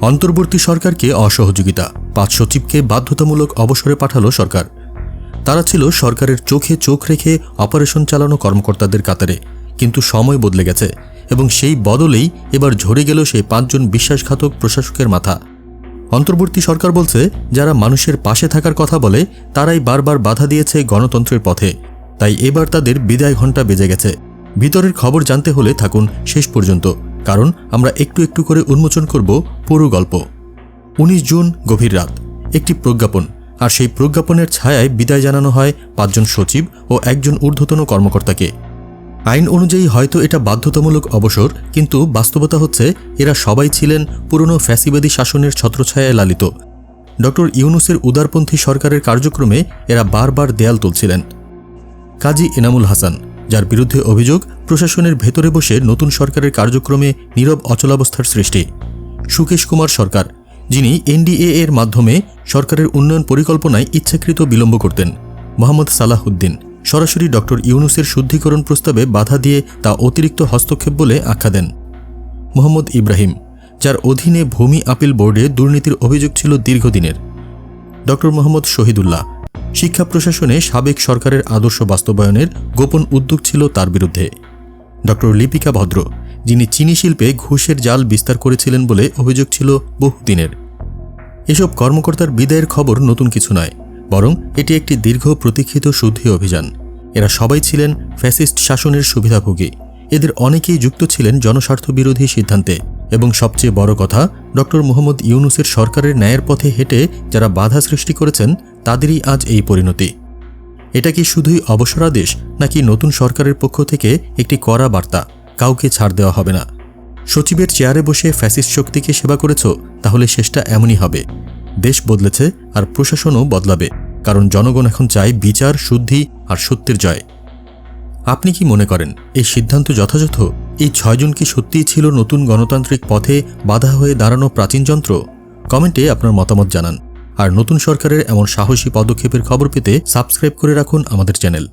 অন্তর্বর্তী সরকারকে অসহযোগিতা। পাঁচ সচিবকে বাধ্যতামূলক অবসরে পাঠালো সরকার। তারা ছিল সরকারের চোখে চোখ রেখে অপারেশন চালানো কর্মকর্তাদের কাতারে, কিন্তু সময় বদলে গেছে এবং সেই বদলেই এবার ঝরে গেল সেই পাঁচজন বিশ্বাসঘাতক প্রশাসকের মাথা। অন্তর্বর্তী সরকার বলছে, যারা মানুষের পাশে থাকার কথা বলে, তারাই বারবার বাধা দিয়েছে গণতন্ত্রের পথে। তাই এবার তাদের বিদায় ঘণ্টা বেজে গেছে। ভিতরের খবর জানতে হলে থাকুন শেষ পর্যন্ত। কারণ আমরা একটু একটু করে উন্মোচন করব পুরো গল্প। উনিশ জুন, গভীর রাত। একটি প্রজ্ঞাপন। আর সেই প্রজ্ঞাপনের ছায়ায় বিদায় জানানো হয় পাঁচজন সচিব ও একজন ঊর্ধ্বতন কর্মকর্তাকে। আইন অনুযায়ী হয়তো এটা বাধ্যতামূলক অবসর, কিন্তু বাস্তবতা হচ্ছে এরা সবাই ছিলেন পুরনো ফ্যাসিবাদী শাসনের ছত্রছায়ায় লালিত। ডক্টর ইউনুসের উদারপন্থী সরকারের কার্যক্রমে এরা বারবার দেয়াল তুলছিলেন। কাজী এনামুল হাসান। যার বিরুদ্ধে অভিযোগ, প্রশাসনের ভেতরে বসে নতুন সরকারের কার্যক্রমে নীরব অচলাবস্থার সৃষ্টি। সুকেশ কুমার সরকার, যিনি এনডিএ এর মাধ্যমে সরকারের উন্নয়ন পরিকল্পনায় ইচ্ছাকৃত বিলম্ব করতেন। মোহাম্মদ সালাহ উদ্দিন সরাসরি ডক্টর ইউনুসের শুদ্ধিকরণ প্রস্তাবে বাধা দিয়ে তা অতিরিক্ত হস্তক্ষেপ বলে আখ্যা দেন। মোহাম্মদ ইব্রাহিম, যার অধীনে ভূমি আপিল বোর্ডে দুর্নীতির অভিযোগ ছিল দীর্ঘদিনের। ডক্টর মোহাম্মদ শহীদুল্লাহ শিক্ষা প্রশাসনে সাবেক সরকারের আদর্শ বাস্তবায়নের গোপন উদ্যোগ ছিল তার বিরুদ্ধে। ডক্টর লিপিকা ভদ্র, যিনি চিনি শিল্পে ঘুষের জাল বিস্তার করেছিলেন বলে অভিযোগ ছিল বহুদিনের। এসব কর্মকর্তার বিদায়ের খবর নতুন কিছু নয়, বরং এটি একটি দীর্ঘ প্রতীক্ষিত শুদ্ধি অভিযান। এরা সবাই ছিলেন ফ্যাসিস্ট শাসনের সুবিধাভোগী। এদের অনেকেই যুক্ত ছিলেন জনস্বার্থ বিরোধী সিদ্ধান্তে এবং সবচেয়ে বড় কথা ডক্টর মোহাম্মদ ইউনুসের সরকারের ন্যায়ের পথে হেঁটে যারা বাধা সৃষ্টি করেছেন তাদেরই আজ এই পরিণতি। এটা কি শুধুই অবসরাদেশ, নাকি নতুন সরকারের পক্ষ থেকে একটি কড়া বার্তা, কাউকে ছাড় দেওয়া হবে না? সচিবের চেয়ারে বসে ফ্যাসিস্ট শক্তিকে সেবা করেছ, তাহলে শেষটা এমনই হবে। দেশ বদলেছে আর প্রশাসনও বদলাবে, কারণ জনগণ এখন চায় বিচার, শুদ্ধি আর সত্যের জয়। আপনি কি মনে করেন, এই সিদ্ধান্ত যথাযথ? এই ছয়জন কি সত্যিই ছিল নতুন গণতান্ত্রিক পথে বাধা হয়ে দাঁড়ানো প্রাচীন যন্ত্র? কমেন্টে আপনার মতামত জানান। আর নতুন সরকারের এমন সাহসী পদক্ষেপের খবর পেতে সাবস্ক্রাইব করে রাখুন আমাদের চ্যানেল।